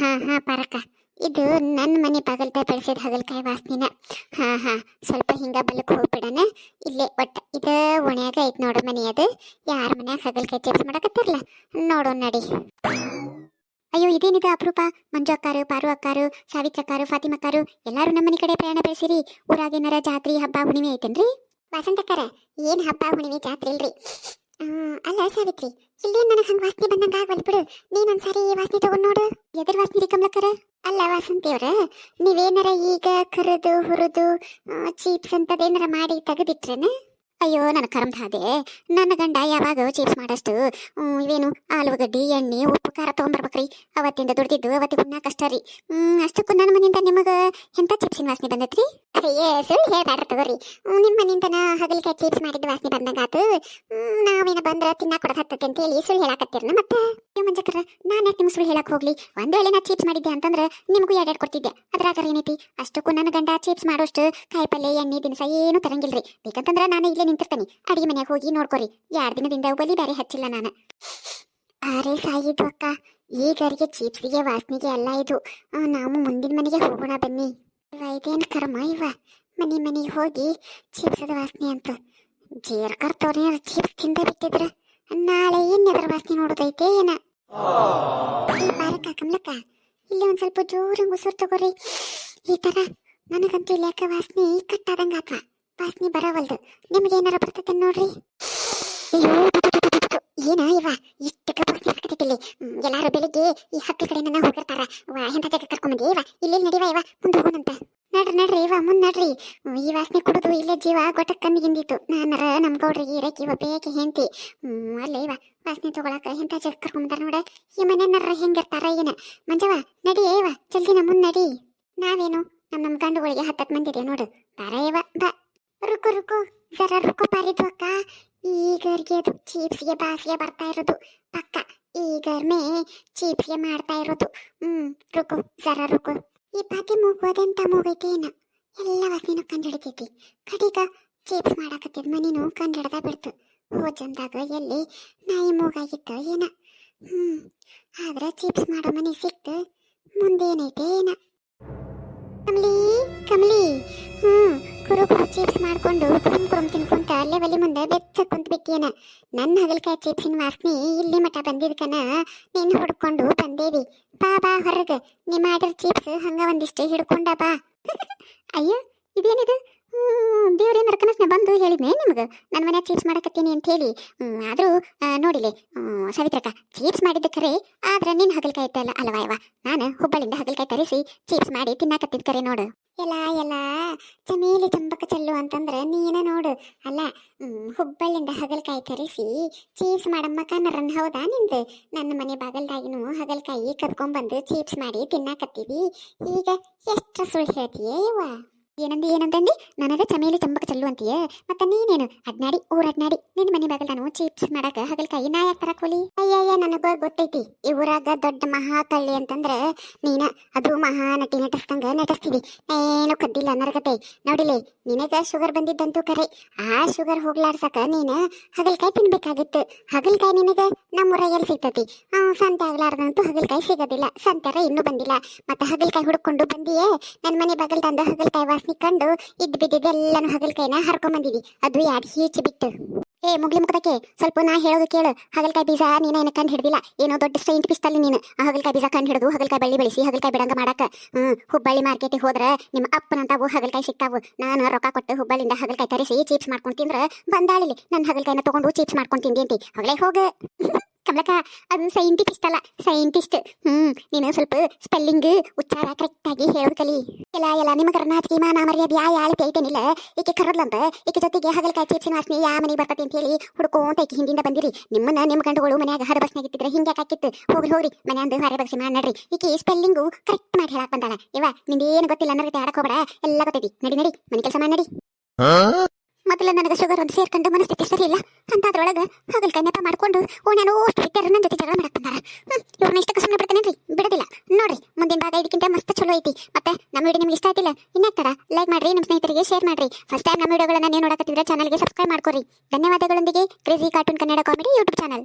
ಹಾ ಹಾ, ಪಾರಕ್ಕ. ಇದು ನನ್ನ ಮನೆ ಬಾಗಲ್ದ ಬೆಳೆಸಿದ ಹಾಗಲ್ಕಾಯಿ ವಾಸ್ನಿನ. ಹಾ ಹಾ, ಸ್ವಲ್ಪ ಹಿಂಗ ಬಲಕ್ಕೆ ಹೋಗ್ಬಿಡಣ. ಇಲ್ಲೇ ಒಟ್ಟ, ಇದು ಒಣ್ಯಾಗ ಐತ್ ನೋಡು ಮನೆ ಅದು. ಯಾರ ಮನ್ಯಾಗ ಹಾಗಲ್ಕಾಯಿ ಚಿಪ್ಸ್ ಮಾಡಕತ್ತಿರಲ್ಲ? ನೋಡೋಣ ನಡಿ. ಅಯ್ಯೋ, ಇದೇನಿದೆ ಅಪರೂಪ? ಮಂಜು ಅಕ್ಕಾರು, ಪಾರು ಅಕ್ಕಾರು, ಸಾವಿತ್ರ ಅಕ್ಕಾರು, ಫಾತಿಮಾ ಅಕ್ಕಾರು, ಎಲ್ಲರೂ ನಮ್ಮ ಮನೆ ಕಡೆ ಪ್ರಯಾಣ ಬೆಳೆಸಿರಿ. ಊರಾಗೇನಾರ ಜಾತ್ರಿ ಹಬ್ಬ ಹುಣ್ಣಿಮೆ ಐತೇನ್ರಿ? ವಸಂತ ಏನು ಹಬ್ಬ ಹುಣ್ಣಿಮೆ ಜಾತ್ರೆ ಇಲ್ರಿ? ಅಲ್ಲ ಸಾವಿತ್ರಿ ಇಲ್ಲಿ ನನಗೆ ಹಂಗ ವಾಸನೆ ಬಂದಂಗ ಆಗವಲ್ ಬಿಡು. ನೀನೊಂದ್ಸಾರಿ ವಾಸನೆ ತಗೊಂಡ್ ನೋಡು. ಎದುರು ವಾಸನೆ ರೀ ಕಮಲಕ್ಕರ ಅಲ್ಲ ವಾಸಂತಿಯವ್ರ ನೀವೇನಾರ ಈಗ ಕರೆದು, ಹುರಿದು ಚೀಪ್ಸ್ ಅಂತದೇನಾರ ಮಾಡಿ ತೆಗೆದಿಟ್ರೇನ? ಅಯ್ಯೋ ನನ್ನ ಕರ್ಮಧಾದೆ ನನ್ನ ಗಂಡ ಯಾವಾಗ ಚಿಪ್ಸ್ ಮಾಡಷ್ಟು ಇವೇನು ಆಲೂಗಡ್ಡಿ ಎಣ್ಣೆ ಉಪ್ಪು ಖಾರ ತೊಗೊಂಬರ್ಬೇಕ್ರಿ ಅವತ್ತಿಂದ ದುಡ್ದಿದ್ದು ಅವತ್ತಿಗೆ ಉಣ್ಣಾಕ ಕಷ್ಟ ರೀ. ಹ್ಮ್ ಅಷ್ಟಕ್ಕೂ ನನ್ನ ಮನೆಯಿಂದ ನಿಮಗೆ ಎಂತ ಚಿಪ್ಸಿನ ವಾಸನೆ ಬಂದೈತ್ರಿ? ಅಯ್ಯೇ ಸುಳ್ಳು ಹೇಳ್ಬೇಡ್ರ ತಗೋರಿ. ನಿಮ್ಮ ಮನೆಯಿಂದನ ಹಗಲಿಕಾಯಿ ಚಿಪ್ಸ್ ಮಾಡಿದ ವಾಸನೆ ಬಂದಂಗಾತು ನಾವೇನ ಬಂದ್ರ ತಿನ್ನಾಕ ಕೊಡೋದ್ ಹತ್ತತ್ತೆ ಅಂತ ಹೇಳಿ ಸುಳ್ಳು ಹೇಳಾಕತ್ತೀರನ ಮತ್ತೆ? ಮಂಜಕ್ರ ಮಂಜಕ್ಕರ ನಾನು ಯಾಕೆ ನಿಮ್ಗೆ ಸುಳ್ಳು ಹೇಳಕ್ ಹೋಗ್ಲಿ? ಒಂದ್ ವೇಳೆ ನಾ ಚಿಪ್ಸ್ ಮಾಡಿದ್ದೆ ಅಂತಂದ್ರೆ ನಿಮಗೂ ಎರಡೆರಡು ಕೊಡ್ತಿದ್ದೆ. ಅದ್ರಾಗ ಏನೈತಿ ಅಷ್ಟಕ್ಕೂ ನನ್ನ ಗಂಡ ಚಿಪ್ಸ್ ಮಾಡೋಷ್ಟು ಕಾಯಿಪಲ್ಲೆ ಎಣ್ಣೆ ದಿನಸ ಏನು ತರಂಗಿಲ್ರಿ. ಬೇಕಂತಂದ್ರ ನಾನು ಇಲ್ಲೇ ನಿಂತಿರ್ತೀನಿ. ಅಡಿಗೆ ಮನ್ಯಾಗ ಹೋಗಿ ನೋಡ್ಕೊರಿ. ಎರಡು ದಿನದಿಂದ ಬಲಿ ಬೇರೆ ಹಚ್ಚಿಲ್ಲ ನಾನು. ಅರೆ ಸಾಯಿದು ಅಕ್ಕ ಈಗರಿಗೆ ಚೀಪ್ಸಿಗೆ, ವಾಸನೆಗೆ ಎಲ್ಲ ಇದು. ನಾವು ಮುಂದಿನ ಮನೆಗೆ ಹೋಗೋಣ ಬನ್ನಿ. ಇವ ಕರ್ಮ ಇವ? ಮನೆ ಮನೆಗೆ ಹೋಗಿ ಚೀಪ್ಸದ ವಾಸನೆ ಅಂತ. ಜೇರ್ ತೋರಿ ಚಿಪ್ಸ್ ತಿಂದ ಬಿಟ್ಟಿದ್ರ? ನಾಳೆ ಏನ್ ಎದ್ರ ವಾಸನೆ ನೋಡೋದೈತೆ ಏನ? ಈ ಬಾರಕ್ಕ, ಕಮಲಕ್ಕ, ಇಲ್ಲಿ ಒಂದ್ ಸ್ವಲ್ಪ ಜೋರಾಗಿ ಉಸಿರು ತಗೋರಿ. ಈ ತರ ನನಗಂತೂ ಇಲ್ಲಿ ವಾಸನೆ ಕಟ್ಟಾದಂಗ ಆತ್ವ. ವಾಸನೆ ಬರವಲ್ದು. ನಿಮ್ಗೆ ಏನಾರ ಬರ್ತೈತೆ ನೋಡ್ರಿ. ಏನ ಇವ? ಇಷ್ಟಕ್ಕೆ ವಾಸನೆ ಇಲ್ಲಿ. ಎಲ್ಲಾರು ಬೆಳಿಗ್ಗೆ ಈ ಹಕ್ಕಳ ಕಡೆ ನನ್ನ ಹೋಗಿರ್ತಾರ ಎಂತ ಜಾಗ ಕರ್ಕೊಂಬಂದಿ ಇವ ಇಲ್ಲಿ ನಡಿವ ಇವ? ಮುಂದೆ ಹೋಗೋಣಂತ. ನಡ್ರಿ ನಡ್ರಿ, ಇವ, ಮುಂದೆ ನಡ್ರಿ. ಈ ವಾಸನೆ ಕುಡಿದು ಇಲ್ಲೇ ಜೀವ ಗೊಟ್ಟ ಕಣ್ಣಿಗಿಂದಿತ್ತು. ನಾನರ ನಮ್ ಗೌಡ್ರಿಗೆ ಇರಕ್ಕೆ ಇವ ಬೇಕೆ ಹೆಂತಿ ಅಲ್ಲೇ ಇವ, ವಾಸನೆ ತಗೊಳಕ ಎಂತ ಜಾಗ ಕರ್ಕೊಂಬಂದಾರ ನೋಡ. ಈ ಮನೆಯನ್ನಾರ ಹೆಂಗಿರ್ತಾರ ಏನ? ಮಂಜವ ನಡಿ ಇವ ಜಲ್ದಿ ನಮ್ಮ ಮುಂದೆ ನಡಿ. ನಾವೇನು? ನಮ್ಮ ನಮ್ಮ ಗಂಡುಗಳಿಗೆ ಹತ್ತತ್ತು ಮಂದಿ ನೋಡು. ಬಾರ ಇವ ಬಾ. ರುಕು ರುಕು. ಜರ ರುಕು ಪರಿದ್ವಕ್ಕ ಅಕ್ಕ. ಈಗರ್ಗೆ ಅದು ಚೀಪ್ಸ್ಗೆ, ಬಾಸಿಗೆ ಬರ್ತಾ ಇರೋದು. ಪಕ್ಕ ಈಗರ್ಮೆ ಚೀಪ್ಸ್ಗೆ ಮಾಡ್ತಾ ಇರೋದು. ಹ್ಮ್, ರುಕು, ಜರ ರುಕು. ಈ ಪಾತಿ ಮುಗೋದೆಂತ ಮೂಗೈತೆ ಏನ ಎಲ್ಲ ಕಂಡು ಹಿಡಿತೈತಿ ಕಡಿಗ ಚೀಪ್ಸ್ ಮಾಡಾಕತ್ತಿದ್ ಮನಿನೂ ಕಂಡಿಡ್ದ ಬಿಡ್ತು. ಹೋಜಂದಾಗ ಎಲ್ಲಿ ನಾಯಿ ಮೂಗಾಗಿತ್ತ ಏನ? ಹ್ಮ್, ಆದ್ರೆ ಚಿಪ್ಸ್ ಮಾಡೋ ಮನೆ ಸಿಕ್ತು. ಮುಂದೇನೈತೆ ಏನ? ಕಮಲಿ ಕಮಲಿ. ಹ್ಮ್ ಕುರು ಕುರು ಚಿಪ್ಸ್ ಮಾಡ್ಕೊಂಡು ಕುರುಮ್ ಕುರುಮ್ ತಿನ್ಕೊಂತ ಅಲ್ಲೇ ಒಲಿ ಮುಂದೆ ಬೆಚ್ಚ ಕುಂತ ಬಿಟ್ಟಿಯನ. ನನ್ನ ಹಗಲ್ಕಾಯಿ ಚಿಪ್ಸಿನ ವಾಸನೆ ಇಲ್ಲಿ ಮಠ ಬಂದಿದ್ಕನ. ನೀನು ಹುಡ್ಕೊಂಡು ಬಂದೇವಿ. ಬಾ ಬಾ ಹೊರಗ. ನಿಮ್ಮ ಆಡ್ರ ಚಿಪ್ಸ್ ಹಂಗ ಒಂದಿಷ್ಟು ಹಿಡ್ಕೊಂಡ ಬಾ. ಅಯ್ಯೋ, ಇದೇನಿದು? ದೇವ್ರೇ ನರಕನಸ್ನ ಬಂದು ಹೇಳಿದ್ನೆ ನಿಮ್ಗೆ? ನನ್ನ ಮನೆ ಚಿಪ್ಸ್ ಮಾಡಕತ್ತೀನಿ ಅಂತ ಹೇಳಿ. ಆದ್ರೂ ನೋಡಿಲೆ ಸಾವಿತ್ರಕ್ಕ ಚಿಪ್ಸ್ ಮಾಡಿದ್ದ ಖರೆ ಆದ್ರೆ ನಿನ್ನ ಹಗಲ್ಕಾಯಿ ಇತ್ತಲ್ಲ ಅಲ್ವಾ ನಾನು ಹುಬ್ಬಳ್ಳಿಂದ ಹಗಲ್ಕಾಯಿ ತರಿಸಿ ಚಿಪ್ಸ್ ಮಾಡಿ ತಿನ್ನಾಕತ್ತಿದ್ ಕರೆ ನೋಡು. ಎಲ್ಲ ಎಲ್ಲ ಚಮೇಲಿ ಚಂಬಕ ಚೆಲ್ಲು ಅಂತಂದ್ರೆ ನೀನ ನೋಡು. ಅಲ್ಲ ಹುಬ್ಬಳ್ಳಿಂದ ಹಗಲ್ಕಾಯಿ ತರಿಸಿ ಚೀಪ್ಸ್ ಮಾಡಮ್ಮ ಕನ್ನರನ್ ಹೌದಾ ನಿಂದು? ನನ್ನ ಮನೆ ಬಾಗಲ್ದಾಗಿನೂ ಹಗಲ್ಕಾಯಿ ಕದ್ಕೊಂಡ್ಬಂದು ಚೀಪ್ಸ್ ಮಾಡಿ ತಿನ್ನಾಕತ್ತೀವಿ. ಈಗ ಎಷ್ಟು ಸುಳ್ಳು ಹೇಳ್ತೀಯ ಇವ ಏನಂದಿ, ಏನಂತಂದಿ? ನನಗೆ ಚಮೇಲಿ ಚಂಬಕ ಚಲ್ಲು ಅಂತೀಯ. ಮತ್ತೆ ನೀನೇನು? ಅಡ್ನಾಡಿ ಊರ ಅಡ್ನಾಡಿ ನಿನ್ನ ಮನೆ ಬಾಗಲ್ ನಾನು ಚಿಪ್ಸ್ ಮಾಡಕ ಹಗಲ್ಕಾಯಿ ನಾ ಯಾಕೆ ತರ ಹೋಲಿ ಅಯ್ಯಯ್ಯ, ನನಗ ಗೊತ್ತೈತಿ. ಈ ಊರಾಗ ದೊಡ್ಡ ಮಹಾ ಕಳ್ಳಿ ಅಂತಂದ್ರ ನೀನ ಅದು ಮಹಾ ನಟಿ ನಟಿಸ್ದಂಗ ನಟಿಸ್ತೀವಿ. ಏನು ಕದ್ದಿಲ್ಲ ನರಗತೆ. ನೋಡಿಲೆ, ನಿನಗ ಶುಗರ್ ಬಂದಿದ್ದಂತೂ ಕರೆ. ಆ ಶುಗರ್ ಹೋಗ್ಲಾಡ್ಸಕ ನೀನ ಹಗಲ್ಕಾಯಿ ತಿನ್ಬೇಕಾಗಿತ್ತು. ಹಗಲ್ಕಾಯಿ ನಿನಗ ನಮ್ಮ ಎಲ್ಲಿ ಸಿಗ್ತತಿ? ಆ ಸಂತೆ ಆಗ್ಲಾರ್ದಂತೂ ಹಗಲ್ಕಾಯಿ ಸಿಗೋದಿಲ್ಲ. ಸಂತೆರ ಇನ್ನೂ ಬಂದಿಲ್ಲ. ಮತ್ತೆ ಹಗಲ್ಕಾಯಿ ಹುಡ್ಕೊಂಡು ಬಂದಿಯೇ? ನನ್ನ ಮನೆ ಬಗಲ್ ತಂದ ಹಗಲ್ಕಾಯಿ ವಾಸನೆ ಕಂಡು ಇದ್ ಬಿದ್ದಿದ್ದೆಲ್ಲನೂ ಹಗಲ್ಕಾಯಿನ ಹರ್ಕೊಂಬಂದಿದಿ ಅದು ಯಾಡ್ ಹೀಚಿ ಬಿಟ್ಟು. ಏ, ಮುಗ್ಲಿ ಮುಖದಕ್ಕೆ ಸ್ವಲ್ಪ ನಾ ಹೇಳೋದು ಕೇಳು. ಹಗಲ್ಕಾಯಿ ಬೀಜ ನೀನ ಏನ ಕಂಡು ಹಿಡಿದಿಲ್ಲ? ಏನೋ ದೊಡ್ಡ ಸೈಂಟ್ ಪಿಸ್ತಲ್ಲಿ ನೀನು. ಆ ಹಗಲ್ಕಾಯಿ ಬೀಜ ಕಂಡು ಹಿಡಿದು ಹಗಲ್ಕಾಯಿ ಬಳ್ಳಿ ಬೆಳೆಸಿ ಹಗಲ್ಕಾಯಿ ಬಿಡಂಗ ಮಾಡಕ. ಹ್ಮ್, ಹುಬ್ಬಳ್ಳಿ ಮಾರ್ಕೆಟಿಗೆ ಹೋದ್ರ ನಿಮ್ಮ ಅಪ್ಪನಂತಾವು ಹಗಲ್ಕಾಯಿ ಸಿಗ್ತಾವು ನಾನು ರೊಕ್ಕ ಕೊಟ್ಟು ಹುಬ್ಬಳ್ಳಿಂದ ಹಗಲ್ಕಾಯಿ ತರಿಸಿ ಚೀಪ್ಸ್ ಮಾಡ್ಕೊಂಡು ತಿಂದ್ರ ಬಂದಾಳಿಲಿ ನನ್ನ ಹಗಲ್ಕಾಯಿನ ತಗೊಂಡು ಚೀಪ್ಸ್ ಮಾಡ್ಕೊಂಡು ತಿಂದಿ ಅಂತಿ ಹಗಲೇ ಹೋಗ. ಕಮಲಕ ಅದು ಸೈಂಟಿಸ್ಟ್ ಅಲ್ಲ. ಸೈಂಟಿಸ್ಟ್ ಹ್ಮ್, ನೀನು ಸ್ವಲ್ಪ ಸ್ಪೆಲ್ಲಿಂಗ್ ಉಚ್ಚಾರ ಕರೆಕ್ಟ್ ಆಗಿ ಹೇಳೋದು ಕಲಿ. ಎಲ್ಲ ಎಲ್ಲ ನಿಮಗೆ ನಾಚಿಕೆ ಮಾನ ಮರ್ಯಾದೆ ಯಾ ಯಾಳತಿ ಐತೇನಿಲ್ಲ. ಈಕೆ ಕರದ್ಲಂತ ಈಕೆ ಜೊತೆಗೆ ಹಗಲ್ಕಾಯಿ ಚಿಪ್ಸಿನ ವಾಸನೆ ಯಾ ಮನೆಗೆ ಬರ್ತೈತಿ ಅಂತ ಹೇಳಿ ಹುಡ್ಕೊಂತ ಈಕೆ ಹಿಂದಿಂದ ಬಂದಿರಿ. ನಿಮ್ಮನ್ನ ನಿಮ್ಮ ಗಂಡುಗಳು ಮನ್ಯಾಗ ಹರ ಬಸ್ನಾಗ ಇಟ್ಟಿದ್ರೆ ಹಿಂಗೆ ಹಾಕಿತ್ತು? ಹೋಗ್ರಿ ಹೋಗ್ರಿ, ಮನ್ಯಾಂದು ಹೊರೆ ಬಗ್ಸಿ ಮಾಡಿ ಈಕೆ ಸ್ಪೆಲ್ಲಿಂಗು ಕರೆಕ್ಟ್ ಮಾಡಿ ಹೇಳಕ್ ಬಂದಾಳ. ಇವ ನಿಂದೇನು ಗೊತ್ತಿಲ್ಲ ಅನ್ನೋ ರೀತಿ ಆಡಕ್ ಎಲ್ಲ ಗೊತ್ತೈತಿ. ನಡಿ ನಡಿ, ಮನೆ ಕೆಲಸ ಮಾಡಿ ಮೊದಲ ನನಗೆ ಶುಗರ್ ಒಂದು ಸೇರ್ಕೊಂಡು ಮನಸ್ಥಿತಿ ಸರಿ ಇಲ್ಲ. ಅಂತದ್ರೊಳಗೆ ಹಗಲ್ಕಾಯಿ ನೆಪ ಮಾಡ್ಕೊಂಡು ಓಣ್ಯಾನು ಅಷ್ಟು ಬಿಟ್ಟಾರ ನನ್ನ ಜೊತೆ ಜಗಳ ಮಾಡಕ್ ಬಂದಾರ. ಇವ್ರನ್ನ ಇಷ್ಟಕ್ಕೆ ಸುಮ್ಮನೆ ಬಿಡ್ತೇನೇನ್ರಿ? ಬಿಡೋದಿಲ್ಲ. ನೋಡ್ರಿ, ಮುಂದಿನ ಭಾಗ ಇದಕ್ಕಿಂತ ಮಸ್ತ್ ಚಲೋ ಐತಿ. ಮತ್ತೆ ನಮ್ಮ ವಿಡಿಯೋ ನಿಮ್ಗೆ ಇಷ್ಟ ಆಯ್ತಿಲ್ಲ ಇನ್ನಾಗ್ತಾರ ಲೈಕ್ ಮಾಡ್ರಿ ನಿಮ್ಮ ಸ್ನೇಹಿತರಿಗೆ ಶೇರ್ ಮಾಡ್ರಿ. ಫಸ್ಟ್ ಟೈಮ್ ನಮ್ಮ ವಿಡಿಯೋಗಳನ್ನ ನೀವು ನೋಡಕತ್ತಿದ್ರೆ ಚಾನಲ್ಗೆ ಸಬ್ಸ್ಕ್ರೈಬ್ ಮಾಡ್ಕೊರಿ. ಧನ್ಯವಾದಗಳೊಂದಿಗೆ crazy cartoon Kannada comedy YouTube channel